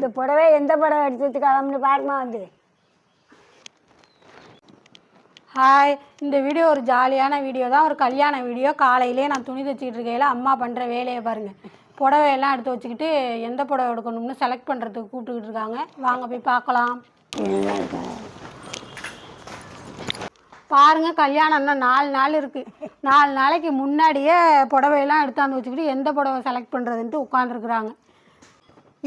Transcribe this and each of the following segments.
இந்த புடவை எந்த புடவை எடுத்துட்டு கிளம்புன்னு பாருமா வந்து. ஹாய் இந்த வீடியோ ஒரு ஜாலியான வீடியோ தான். ஒரு கல்யாண வீடியோ. காலையிலே நான் துணி தைச்சிட்டு இருக்கையில் அம்மா பண்ணுற வேலையை பாருங்கள் புடவையெல்லாம் எடுத்து வச்சுக்கிட்டு எந்த புடவை எடுக்கணும்னு செலக்ட் பண்ணுறதுக்கு கூப்பிட்டுக்கிட்டு இருக்காங்க. வாங்க போய் பார்க்கலாம். பாருங்கள் கல்யாணம் இன்னும் நாலு நாள் இருக்குது நாலு நாளைக்கு முன்னாடியே புடவையெல்லாம் எடுத்தாந்து வச்சுக்கிட்டு எந்த புடவை செலக்ட் பண்ணுறதுன்ட்டு உட்காந்துருக்குறாங்க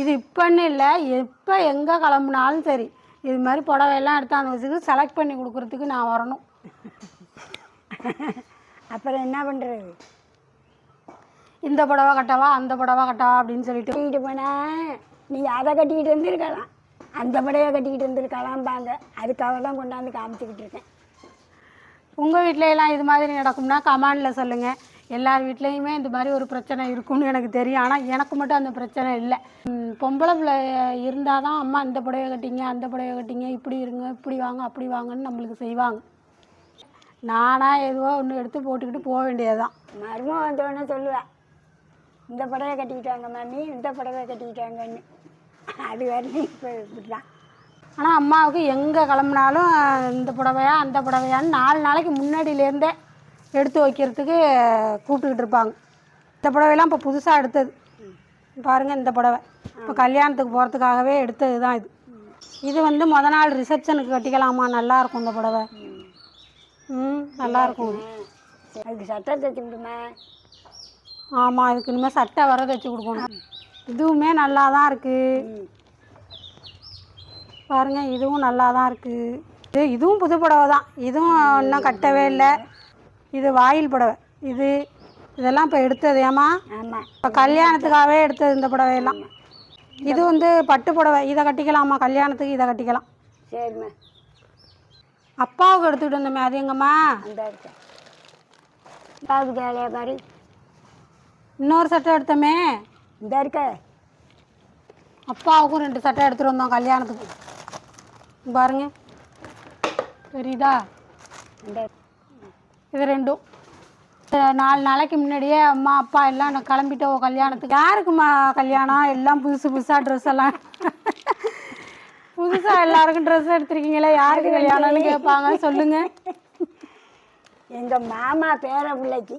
இது இப்போன்னு இல்லை எப்போ எங்கே கிளம்புனாலும் சரி. இது மாதிரி புடவையெல்லாம் எடுத்தாந்து வச்சுக்கிட்டு செலக்ட் பண்ணி கொடுக்குறதுக்கு நான் வரணும். அப்புறம் என்ன பண்ணுறது இந்த புடவை கட்டவா அந்த புடவை கட்டவா அப்படின்னு சொல்லிட்டு. கட்டிக்கிட்டு போனா நீ அதை கட்டிக்கிட்டு வந்திருக்கலாம் அந்த புடவை கட்டிக்கிட்டு வந்திருக்கலாம்பாங்க அதுக்காக தான் கொண்டாந்து காமிச்சிக்கிட்டு இருக்கேன். உங்கள் வீட்ல எல்லாம் இது மாதிரி நடக்கும்னா கமாண்டில் சொல்லுங்கள் எல்லார் வீட்லேயுமே இந்த மாதிரி ஒரு பிரச்சனை இருக்கும்னு எனக்கு தெரியும். ஆனால் எனக்கு மட்டும் அந்த பிரச்சனை இல்லை. பொம்பளை பிள்ளை இருந்தால் தான் அம்மா இந்த புடவை கட்டிங்க அந்த புடவை கட்டிங்க இப்படி இருங்க இப்படி வாங்க அப்படி வாங்கன்னு நம்மளுக்கு செய்வாங்க. நானாக எதுவோ ஒன்று எடுத்து போட்டுக்கிட்டு போக வேண்டியதுதான். மருமம் வந்தோடனே சொல்லுவேன் இந்த புடவை கட்டிக்கிட்டாங்க மாமி இந்த புடவை கட்டிக்கிட்டாங்கன்னு அது வரைக்கும் இப்போ இப்படி தான் ஆனால் அம்மாவுக்கு எங்கே கிளம்புனாலும் இந்த புடவையா அந்த புடவையான்னு நாலு நாளைக்கு முன்னாடியிலேருந்தே எடுத்து வைக்கிறதுக்கு கூப்பிட்டுக்கிட்டு இருப்பாங்க. இந்த புடவையெல்லாம் இப்போ புதுசாக எடுத்தது. பாருங்கள் இந்த புடவை. இப்போ கல்யாணத்துக்கு போகிறதுக்காகவே எடுத்தது தான் இது. இது வந்து முத நாள் ரிசப்ஷனுக்கு கட்டிக்கலாமா? நல்லா இருக்கும் இந்த புடவை. ம் நல்லா இருக்கும் அதுக்கு சட்டை தைச்சு விடுமா ஆமாம் இதுக்கு இனிமேல் சட்டை வர தைச்சு கொடுக்கணும். இதுவுமே நல்லா தான் இருக்குது ம் பாருங்க இதுவும் நல்லா தான் இருக்குது இது இதுவும் புது புடவை தான் இதுவும் இன்னும் கட்டவே இல்லை. இது வாயில் புடவை. இது இதெல்லாம் இப்போ எடுத்தது ஏமா ஆமாம் இப்போ கல்யாணத்துக்காகவே எடுத்தது இந்த புடவையெல்லாம். இது வந்து பட்டு புடவை. இதை கட்டிக்கலாமா? கல்யாணத்துக்கு இதை கட்டிக்கலாம். சரிம்மா. அப்பாவுக்கு எடுத்துக்கிட்டு வந்தோமே அது எங்கம்மா? அந்த பாபு கேளையா பாரு. இன்னொரு சட்டை எடுத்தோமே. இந்த இருக்க. அப்பாவுக்கும் ரெண்டு சட்டை எடுத்துகிட்டு வந்தோம் கல்யாணத்துக்கு. பாருங்க. தெரியுதா? இந்த இது ரெண்டும். நாலு நாளைக்கு முன்னாடியே அம்மா அப்பா எல்லாம் நான் கிளம்பிட்டோம் கல்யாணத்துக்கு. யாருக்குமா கல்யாணம்? எல்லாம் புதுசு புதுசாக ட்ரெஸ் எல்லாம். புதுசாக எல்லாருக்கும் ட்ரெஸ் எடுத்திருக்கீங்களே யாருக்கு கல்யாணம்னு கேட்பாங்க சொல்லுங்க. எங்கள் மாமா பேர பிள்ளைக்கு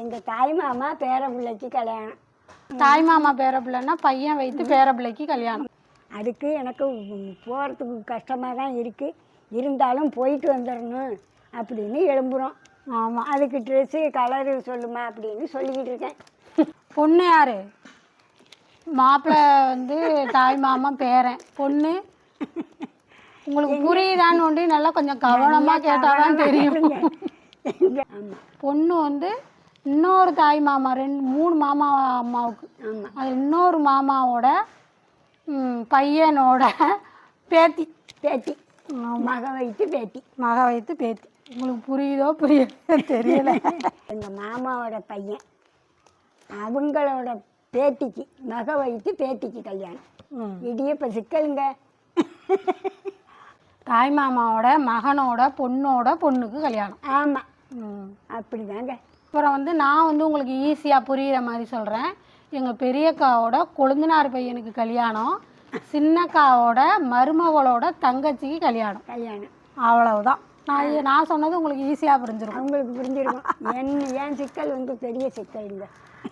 எங்கள் தாய் மாமா பேர பிள்ளைக்கு கல்யாணம். தாய் மாமா பேர பிள்ளைன்னா பையன் வைத்து பேர பிள்ளைக்கு கல்யாணம். அதுக்கு எனக்கு போகிறதுக்கு கஷ்டமாக தான் இருக்குது இருந்தாலும் போயிட்டு வந்துடணும். அப்படின்னு எழும்புறோம். ஆமாம் அதுக்கு ட்ரெஸ்ஸு கலரு சொல்லுமா அப்படின்னு சொல்லிக்கிட்டு இருக்கேன். பொண்ணு யாரு? மாப்பிள்ளை வந்து தாய் மாமா பேரன். பொண்ணு? உங்களுக்கு புரியுதான்னு ஒண்டி நல்லா கொஞ்சம் கவனமாக கேட்டால் தான் தெரியும். பொண்ணு வந்து இன்னொரு தாய் மாமா ரெண்டு மூணு மாமா அம்மாவுக்கு. அது இன்னொரு மாமாவோட பையனோட பேத்தி. பேத்தி. மக வைத்து பேத்தி. மக வைத்து பேத்தி. உங்களுக்கு புரியுதோ புரியலையோ தெரியல. எங்கள் மாமாவோட பையன் அவங்களோட பேத்திக்கு மக வைத்து பேத்திக்கு கல்யாணம். ம். இடியப்ப சிக்கலுங்க. தாய் மாமாவோட மகனோட பொண்ணோட பொண்ணுக்கு கல்யாணம். ஆமாம் ம். அப்படி தாங்க அப்புறம் வந்து நான் வந்து உங்களுக்கு ஈஸியாக புரிகிற மாதிரி சொல்கிறேன் எங்கள் பெரியக்காவோட கொழுந்தனார் பையனுக்கு கல்யாணம். சின்னக்காவோட மருமகளோட தங்கச்சிக்கு கல்யாணம். கல்யாணம். அவ்வளவுதான். நான் நான் சொன்னது உங்களுக்கு ஈஸியாக புரிஞ்சிருக்கும். அவங்களுக்கு புரிஞ்சிருக்கும். என் என் சிக்கல் வந்து பெரிய சிக்கலுங்க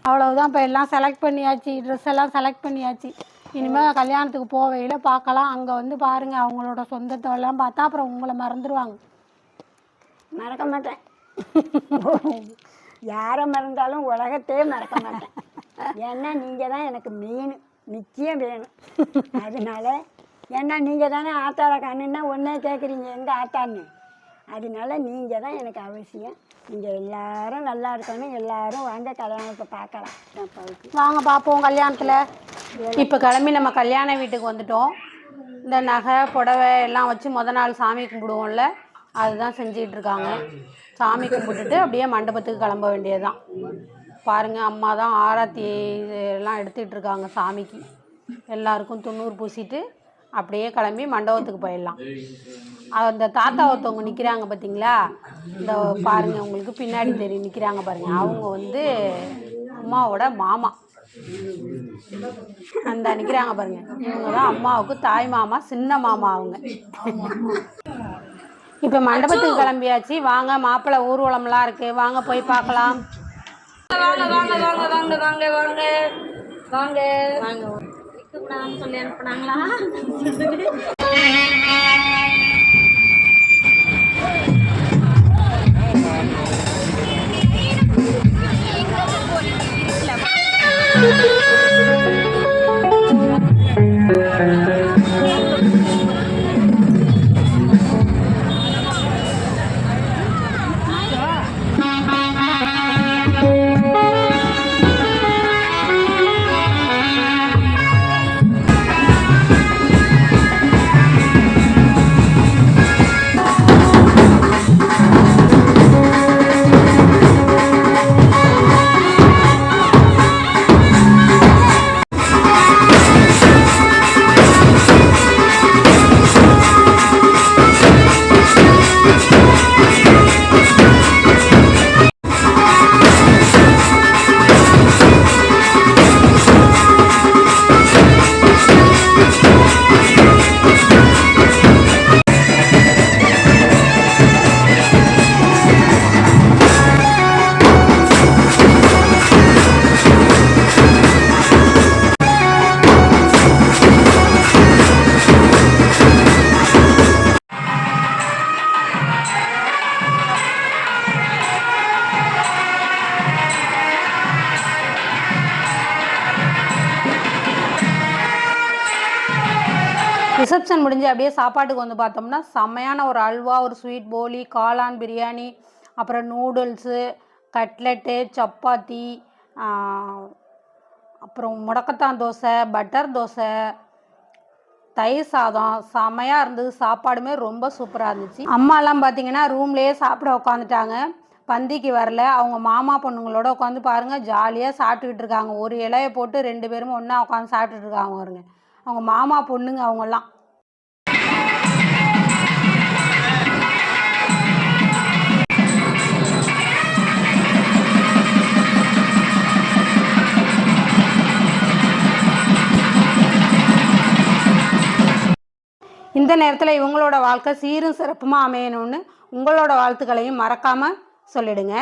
அவ்வளவுதான் இப்போ எல்லாம் செலக்ட் பண்ணியாச்சு ட்ரெஸ் எல்லாம் செலக்ட் பண்ணியாச்சு. இனிமேல் கல்யாணத்துக்கு போவையில் பார்க்கலாம். அங்கே வந்து பாருங்கள் அவங்களோட சொந்தத்தை எல்லாம் பார்த்தா அப்புறம் உங்களை மறந்துடுவாங்க மறக்க மாட்டேன். யாரை மறந்தாலும் உலகத்தையே மறக்க மாட்டேன். ஏன்னா நீங்கள் தான் எனக்கு மெயின் நிச்சயம் வேணும் அதனால ஏன்னா நீங்கள் தானே ஆத்தாளை காணுன்னா ஒன்றே கேட்குறீங்க எங்கே ஆத்தான்னு. அதனால நீங்கள் தான் எனக்கு அவசியம். நீங்கள் எல்லாரும் நல்லா இருக்கணும். எல்லாரும் வாங்க கல்யாணத்தை பார்க்கலாம். அப்பாவுக்கு வாங்க பார்ப்போம் கல்யாணத்தில். இப்போ கிளம்பி நம்ம கல்யாண வீட்டுக்கு வந்துட்டோம். இந்த நகை புடவை எல்லாம் வச்சு முத நாள் சாமி கும்பிடுவோம்ல. அதுதான் செஞ்சுக்கிட்டு இருக்காங்க. சாமி கும்பிட்டுட்டு அப்படியே மண்டபத்துக்கு கிளம்ப வேண்டியதுதான். பாருங்கள் அம்மா தான் ஆராத்தி எல்லாம் எடுத்துக்கிட்டு இருக்காங்க சாமிக்கு. எல்லாருக்கும் துண்ணூறு பூசிட்டு அப்படியே கிளம்பி மண்டபத்துக்கு போயிடலாம். அந்த தாத்தா ஒருத்தவங்க நிற்கிறாங்க பார்த்தீங்களா இந்த பாருங்கள் உங்களுக்கு பின்னாடி தெரியும் நிற்கிறாங்க பாருங்கள் அவங்க வந்து அம்மாவோட மாமா. அந்த நிற்கிறாங்க பாருங்கள் இவங்க தான் அம்மாவுக்கு தாய் மாமா சின்ன மாமா அவங்க. இப்போ மண்டபத்துக்கு கிளம்பியாச்சு. வாங்க மாப்பிள்ளை ஊர்வலம்லாம் இருக்கு. வாங்க போய் பார்க்கலாம். வாங்க வாங்க வாங்க வாங்க வாங்க வாங்க வாங்க. வாங்க. கூடாதுன்னு சொல்லி அனுப்புனாங்களா Thank. ரிசப்ஷன் முடிஞ்சு அப்படியே சாப்பாட்டுக்கு வந்து பார்த்தோம்னா செம்மையான ஒரு அல்வா ஒரு ஸ்வீட் போலி காளான் பிரியாணி அப்புறம் நூடுல்ஸு கட்லெட்டு சப்பாத்தி அப்புறம் முடக்கத்தான் தோசை பட்டர் தோசை தயிர் சாதம். செமையாக இருந்தது. சாப்பாடுமே ரொம்ப சூப்பராக இருந்துச்சு. அம்மாலாம் பார்த்தீங்கன்னா ரூம்லேயே சாப்பிட உட்காந்துட்டாங்க பந்திக்கு வரல. அவங்க மாமா பொண்ணுங்களோட உட்காந்து பாருங்கள் ஜாலியாக சாப்பிட்டுக்கிட்டு இருக்காங்க. ஒரு இலையை போட்டு ரெண்டு பேரும் ஒன்றா உட்காந்து சாப்பிட்டுட்டு இருக்காங்க பாருங்க. அவங்க மாமா பொண்ணுங்க அவங்கெல்லாம் இந்த நேரத்தில் இவங்களோட வாழ்க்கை சீரும் சிறப்புமாக அமையணும்னு உங்களோட வாழ்த்துக்களையும் மறக்காமல் சொல்லிடுங்க.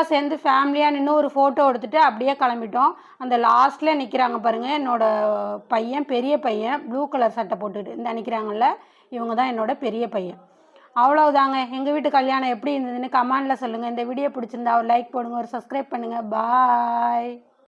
குரூப்பாக சேர்ந்து ஃபேமிலியாக நின்று ஒரு ஃபோட்டோ எடுத்துட்டு அப்படியே கிளம்பிட்டோம். அந்த லாஸ்ட்டில் நிற்கிறாங்க பாருங்கள் என்னோட பையன் பெரிய பையன் ப்ளூ கலர் சட்டை போட்டுக்கிட்டு இந்த நிற்கிறாங்கல்ல இவங்க தான் என்னோட பெரிய பையன். அவ்வளவுதாங்க. எங்கள் வீட்டு கல்யாணம் எப்படி இருந்ததுன்னு கமெண்டில் சொல்லுங்கள் இந்த வீடியோ பிடிச்சிருந்தா ஒரு லைக் போடுங்க ஒரு சப்ஸ்கிரைப் பண்ணுங்கள் பாய்